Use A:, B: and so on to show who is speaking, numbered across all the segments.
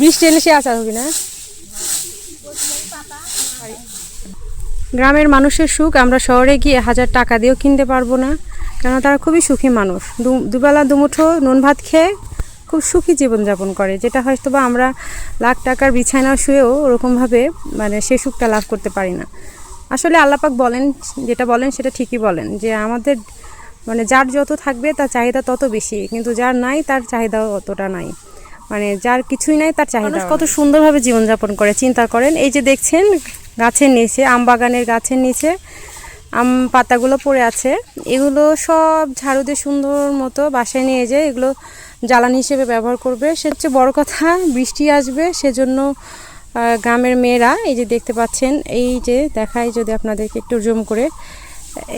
A: বৃষ্টি এলে সে আসা হবে না। গ্রামের মানুষের সুখ, আমরা শহরে গিয়ে হাজার টাকা দিয়েও কিনতে পারব না। কেন তারা খুবই সুখী মানুষ। দুবেলা দুমুঠো নুন ভাত খেয়ে খুব সুখী জীবনযাপন করে, যেটা হয়তো বা আমরা লাখ টাকার বিছানা শুয়েও ওরকমভাবে মানে সে সুখটা লাভ করতে পারি না। আসলে আল্লাপাক বলেন, যেটা বলেন সেটা ঠিকই বলেন, যে আমাদের মানে যার যত থাকবে তার চাহিদা তত বেশি, কিন্তু যার নাই তার চাহিদা অতটা নাই। মানে যার কিছুই নাই তার চাহিদা কত সুন্দরভাবে জীবনযাপন করে চিন্তা করেন। এই যে দেখছেন গাছের নিচে আম বাগানের গাছের নিচে আম পাতাগুলো পড়ে আছে। এগুলো সব ঝাড়ু দিয়ে সুন্দর মতো বাসায় নিয়ে যায় এগুলো জ্বালানি হিসেবে ব্যবহার করবে। সে হচ্ছে বড় কথা বৃষ্টি আসবে সেজন্য গ্রামের মেয়েরা এই যে দেখতে পাচ্ছেন এই যে দেখাই যদি আপনাদেরকে একটু জুম করে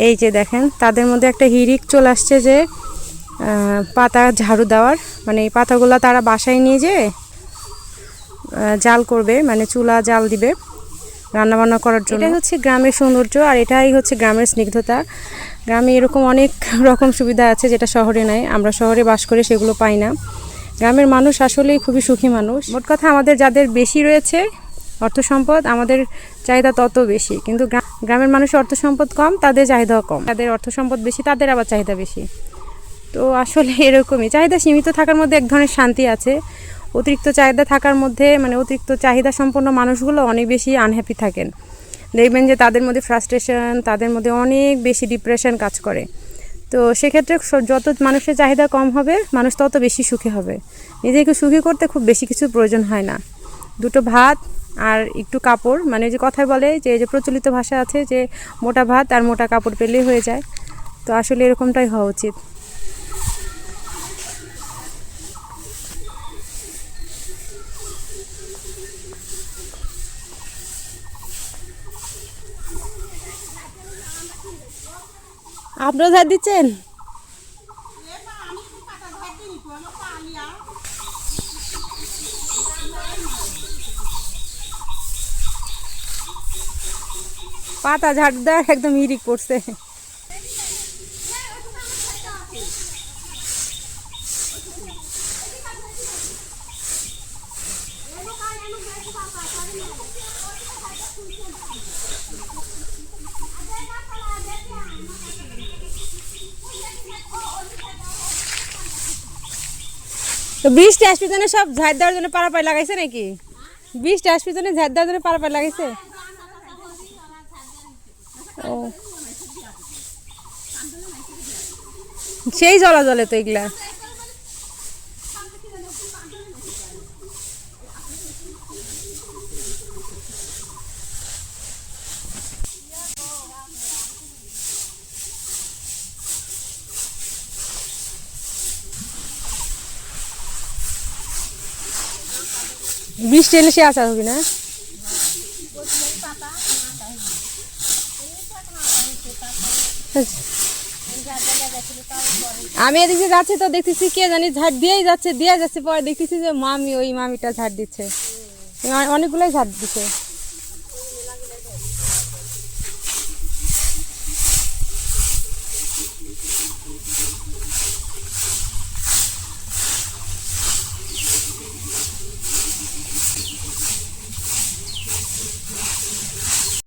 A: এই যে দেখেন তাদের মধ্যে একটা হিরিক চলে আসছে যে পাতা ঝাড়ু দেওয়ার। মানে এই পাতাগুলো তারা বাসায় নিয়ে যেয়ে জাল করবে মানে চুলা জাল দিবে রান্নাবান্না করার জন্য। এটাই হচ্ছে গ্রামের সৌন্দর্য আর এটাই হচ্ছে গ্রামের স্নিগ্ধতা। গ্রামে এরকম অনেক রকম সুবিধা আছে যেটা শহরে নাই, আমরা শহরে বাস করে সেগুলো পাই না। গ্রামের মানুষ আসলেই খুবই সুখী মানুষ। মোট কথা আমাদের যাদের বেশি রয়েছে অর্থ সম্পদ, আমাদের চাহিদা তত বেশি। কিন্তু গ্রামের মানুষের অর্থ সম্পদ কম, তাদের চাহিদাও কম। তাদের অর্থ সম্পদ বেশি, তাদের আবার চাহিদা বেশি। তো আসলে এরকমই। চাহিদা সীমিত থাকার মধ্যে এক ধরনের শান্তি আছে। অতিরিক্ত চাহিদা থাকার মধ্যে মানে অতিরিক্ত চাহিদা সম্পন্ন মানুষগুলো অনেক বেশি আনহ্যাপি থাকেন। দেখবেন যে তাদের মধ্যে ফ্রাস্ট্রেশন তাদের মধ্যে অনেক বেশি ডিপ্রেশন কাজ করে। তো সেক্ষেত্রে যত মানুষের চাহিদা কম হবে, মানুষ তত বেশি সুখী হবে। নিজেকে সুখী করতে খুব বেশি কিছু প্রয়োজন হয় না। দুটো ভাত আর একটু কাপড় মানে যে কথায় বলে যে যে প্রচলিত ভাষা আছে যে, মোটা ভাত আর মোটা কাপড় পেলেই হয়ে যায়। তো আসলে এরকমটাই হওয়া উচিত। আপনারা ধার দিচ্ছেন? পাতা ঝাড় দেওয়ার একদম ইরিক পড়ছে তো বৃষ্টি আসবে জন্য সব ঝাড় দেওয়ার জন্য পারাপাই লাগাইছে নাকি? বৃষ্টি আসবে জন্য ঝাড় দেওয়ার জন্য পারাপাই লাগাইছে? ও। সেই জলা জলে তো এগুলা। বৃষ্টি এলে সে আসা হবে না? আমি এদিকে যাচ্ছি তো দেখতেছি কে জানি ঝাড় দিয়েই যাচ্ছে, দিয়ে যাচ্ছে, পরে দেখতেছি যে মামি, ওই মামিটা ঝাড় দিচ্ছে। অনেকগুলোই ঝাড় দিচ্ছে।